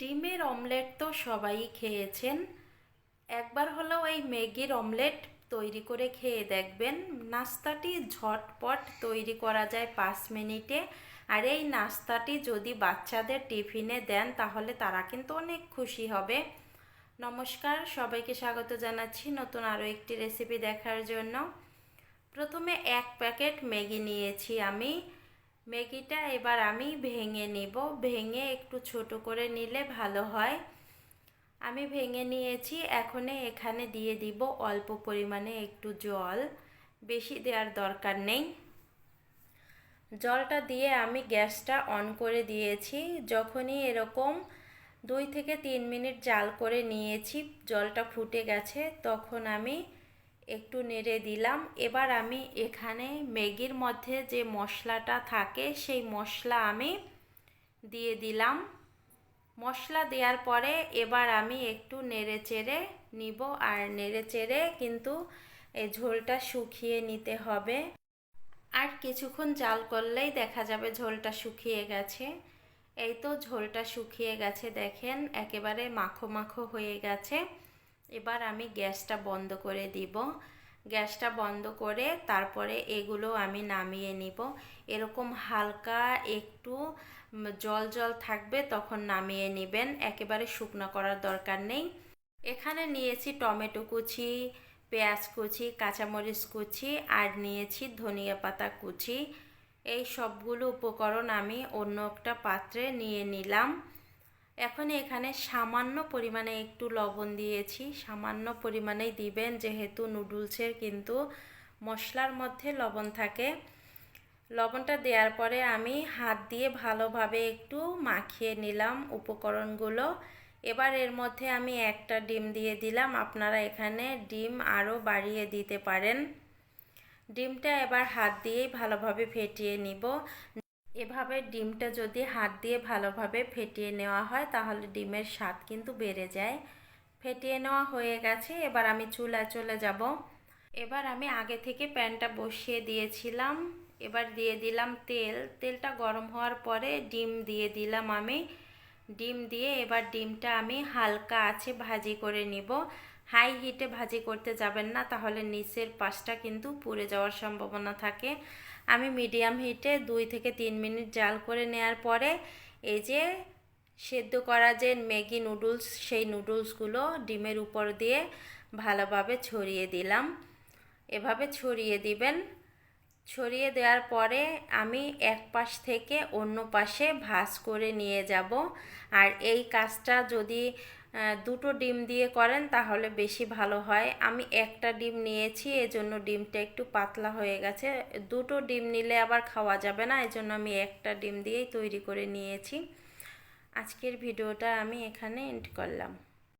ডিমের অমলেট তো সবাই খেয়েছেন। একবার হলেও এই ম্যাগির অমলেট তৈরি করে খেয়ে দেখবেন। নাস্তাটি ঝটপট তৈরি করা যায় পাঁচ মিনিটে। আর এই নাস্তাটি যদি বাচ্চাদের টিফিনে দেন, তাহলে তারা কিন্তু অনেক খুশি হবে। নমস্কার, সবাইকে স্বাগত জানাচ্ছি নতুন আরও একটি রেসিপি দেখার জন্য। প্রথমে এক প্যাকেট ম্যাগি নিয়েছি আমি। ম্যাগিটা এবার আমি ভেঙে নিব। ভেঙে একটু ছোট করে নিলে ভালো হয়। আমি ভেঙে নিয়েছি। এখন এখানে দিয়ে দিব অল্প পরিমাণে একটু জল। বেশি দেওয়ার দরকার নেই। জলটা দিয়ে আমি গ্যাসটা অন করে দিয়েছি। যখনই এরকম দুই থেকে তিন মিনিট জাল করে নিয়েছি, জলটা ফুটে গেছে, তখন আমি একটু নেড়ে দিলাম। এবার আমি এখানে ম্যাগির মধ্যে যে মশলাটা থাকে, সেই মশলা আমি দিয়ে দিলাম। মশলা দেওয়ার পরে এবার আমি একটু নেড়ে চেড়ে নিব, আর নেড়ে চেড়ে কিন্তু এই ঝোলটা শুকিয়ে নিতে হবে। আর কিছুক্ষণ জাল করলেই দেখা যাবে ঝোলটা শুকিয়ে গেছে। এই তো ঝোলটা শুকিয়ে গেছে, দেখেন একেবারে মাখো মাখো হয়ে গেছে। এবার আমি গ্যাসটা বন্ধ করে দিব। গ্যাসটা বন্ধ করে তারপরে এগুলো আমি নামিয়ে নিব। এরকম হালকা একটু জল জল থাকবে তখন নামিয়ে নেবেন। একেবারে শুকনো করার দরকার নেই। এখানে নিয়েছি টমেটো কুচি, পেঁয়াজ কুচি, কাঁচামরিচ কুচি আর নিয়েছি ধনিয়া পাতা কুচি। এই সবগুলো উপকরণ আমি অন্য একটা পাত্রে নিয়ে নিলাম। এখন এখানে সামান্য পরিমাণে একটু লবণ দিয়েছি। সামান্য পরিমাণেই দিবেন, যেহেতু নুডলসের কিন্তু মশলার মধ্যে লবণ থাকে। লবণটা দেওয়ার পরে আমি হাত দিয়ে ভালোভাবে একটু মাখিয়ে নিলাম উপকরণগুলো। এবার এর মধ্যে আমি একটা ডিম দিয়ে দিলাম। আপনারা এখানে ডিম আরও বাড়িয়ে দিতে পারেন। ডিমটা এবার হাত দিয়েই ভালোভাবে ফেটিয়ে নিব। এভাবে ডিমটা যদি হাত দিয়ে ভালোভাবে ফেটিয়ে নেওয়া হয়, তাহলে ডিমের স্বাদ কিন্তু বেড়ে যায়। ফেটিয়ে নেওয়া হয়ে গেছে, এবার আমি চুলা চলে যাব। এবার আমি আগে থেকে প্যানটা বসিয়ে দিয়েছিলাম। এবার দিয়ে দিলাম তেল। তেলটা গরম হওয়ার পরে ডিম দিয়ে দিলাম আমি। ডিম দিয়ে এবার ডিমটা আমি হালকা আছে ভাজি করে নিব। হাই হিটে ভাজি করতে যাবেন না, তাহলে নিচের পাশটা কিন্তু পুড়ে যাওয়ার সম্ভাবনা থাকে। আমি মিডিয়াম হিটে দুই থেকে তিন মিনিট জাল করে নেওয়ার পরে এই যে সেদ্ধ করা যে ম্যাগি নুডলস, সেই নুডলসগুলো ডিমের উপর দিয়ে ভালোভাবে ছড়িয়ে দিলাম। এভাবে ছড়িয়ে দিবেন। ছড়িয়ে দেওয়ার পরে আমি এক পাশ থেকে অন্য পাশে ভাজ করে নিয়ে যাব। আর এই কাজটা যদি দুটো ডিম দিয়ে করেন তাহলে বেশি ভালো হয়। আমি একটা ডিম নিয়েছি, এজন্য ডিমটা একটু পাতলা হয়ে গেছে। দুটো ডিম নিলে আবার খাওয়া যাবে না, এজন্য আমি একটা ডিম দিয়েই তৈরি করে নিয়েছি। আজকের ভিডিওটা আমি এখানে এন্ড করলাম।